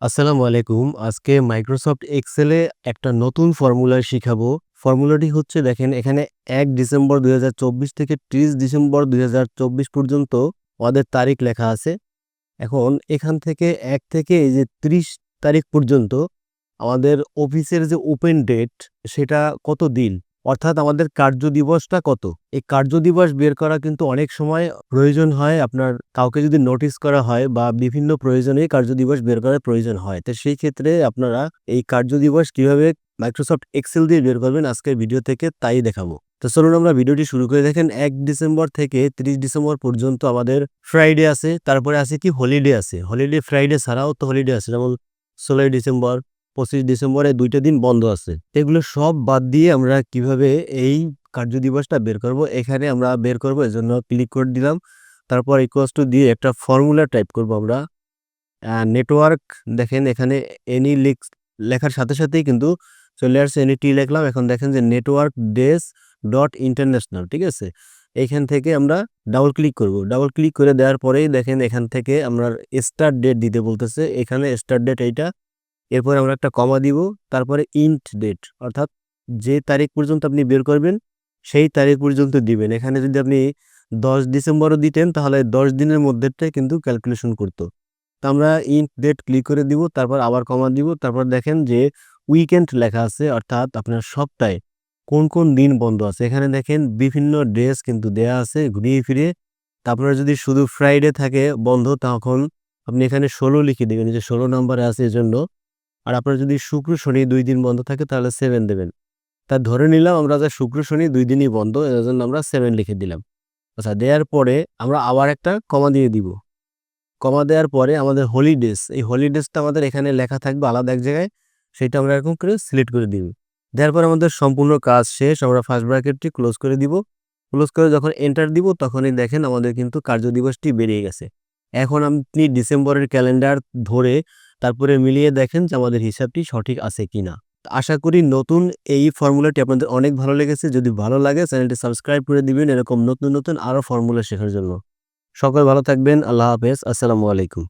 আসসালামু আলাইকুম। আজকে মাইক্রোসফট এক্সেলে একটা নতুন ফর্মুলা শিখাবো। ফর্মুলাটি হচ্ছে, দেখেন, এখানে এক ডিসেম্বর ২০২৪ থেকে ৩০ ডিসেম্বর ২০২৪ পর্যন্ত আমাদের তারিখ লেখা আছে। এখন এখান থেকে এক থেকে এই যে ৩০ তারিখ পর্যন্ত আমাদের অফিসের যে ওপেন ডেট সেটা কত দিন? অর্থাৎ আমাদের কার্য দিবসটা কত? এই কার্য দিবস বের করা কিন্তু অনেক সময় প্রয়োজন হয় আপনার কাউকে যদি নোটিস করা হয় বা বিভিন্ন প্রয়োজনে কার্য দিবস বের করার প্রয়োজন হয়। তো সেই ক্ষেত্রে আপনারা এই কার্য দিবস কীভাবে মাইক্রোসফট এক্সেল দিয়ে বের করবেন আজকের ভিডিও থেকে তাই দেখাবো। তো চলুন আমরা ভিডিওটি শুরু করে দেখেন এক ডিসেম্বর থেকে ৩০ ডিসেম্বর পর্যন্ত আমাদের ফ্রাইডে আছে, তারপরে আছে কি হলিডে আছে। হলিডে ফ্রাইডে ছাড়াও তো হলিডে আছে যেমন ১৬ই ডিসেম্বর, ২৫ ডিসেম্বরে দুইটা দিন বন্ধ আছে। এগুলো সব বাদ দিয়ে আমরা কীভাবে এই কার্য দিবসটা বের করব? এখানে আমরা বের করব, এজন্য ক্লিক করে দিলাম। তারপর ইকুয়ালস টু দিয়ে একটা ফর্মুলা টাইপ করব আমরা। নেটওয়ার্ক দেখেন এখানে এনি লিখস লেখার সাথে সাথেই কিন্তু চলে আসছে এনি টি লিখলাম। এখন দেখেন যে নেটওয়ার্ক ডেস ডট ইন্টারন্যাশনাল ঠিক আছে? এইখান থেকে আমরা ডাবল ক্লিক করব। ডাবল ক্লিক করে দেওয়ার পরেই দেখেন এখান থেকে আমরা স্টার্ট ডেট দিতে বলতেছে। এখানে স্টার্ট ডেট এইটা। এরপরে আমরা একটা কমা দিব। তারপরে ইন্ট ডেট অর্থাৎ যে তারিখ পর্যন্ত আপনি বের করবেন সেই তারিখ পর্যন্ত দিবেন। এখানে যদি আপনি ১০ ডিসেম্বরও দিতেন তাহলে ১০ দিনের মধ্যেরটাই কিন্তু ক্যালকুলেশন করত। তো আমরা ইন্ট ডেট ক্লিক করে দিব। তারপর আবার কমা দিব। তারপর দেখেন যে উইকেন্ড লেখা আছে অর্থাৎ আপনার সপ্তাহে কোন, কোন দিন বন্ধ আছে। এখানে দেখেন বিভিন্ন ড্রেস কিন্তু দেয়া আছে ঘুরিয়ে ফিরে তা আপনার যদি শুধু ফ্রাইডে থাকে বন্ধ তখন আপনি এখানে ১৬ লিখে দেবেন যে ১৬ নম্বরে আছে এজন্য। আর আপনার যদি শুক্র, শনি দুই দিন বন্ধ থাকে তাহলে সেভেন দেবেন। তা ধরে নিলাম আমরা যে শুক্র, শনি দুই দিনই বন্ধ এর জন্য আমরা সেভেন লিখে দিলাম। আচ্ছা দেওয়ার পরে আমরা আবার একটা কমা দিয়ে দিব। কমা দেওয়ার পরে আমাদের হলিডেজ এই হলিডেজটা আমাদের এখানে লেখা থাকবে আলাদা এক জায়গায়। সেটা আমরা এরকম করে সিলেক্ট করে দিব। দেওয়ার পরে আমাদের সম্পূর্ণ কাজ শেষ। আমরা ফার্স্ট ব্র্যাকেটটি ক্লোজ করে দিব। ক্লোজ করে যখন এন্টার দিব তখনই দেখেন আমাদের কিন্তু কার্য দিবসটি বেরিয়ে গেছে। এখন আপনি ডিসেম্বরের ক্যালেন্ডার ধরে তারপরে মিলিয়ে দেখেন যে আমাদের হিসাবটি সঠিক আছে কিনা। আশা করি নতুন এই ফর্মুলাটি আপনাদের অনেক ভালো লেগেছে। যদি ভালো লাগে চ্যানেলটি সাবস্ক্রাইব করে দিবেন এরকম নতুন, নতুন আরও ফর্মুলা শেখার জন্য। সকল ভালো থাকবেন। আল্লাহ হাফেজ। আসসালামু আলাইকুম।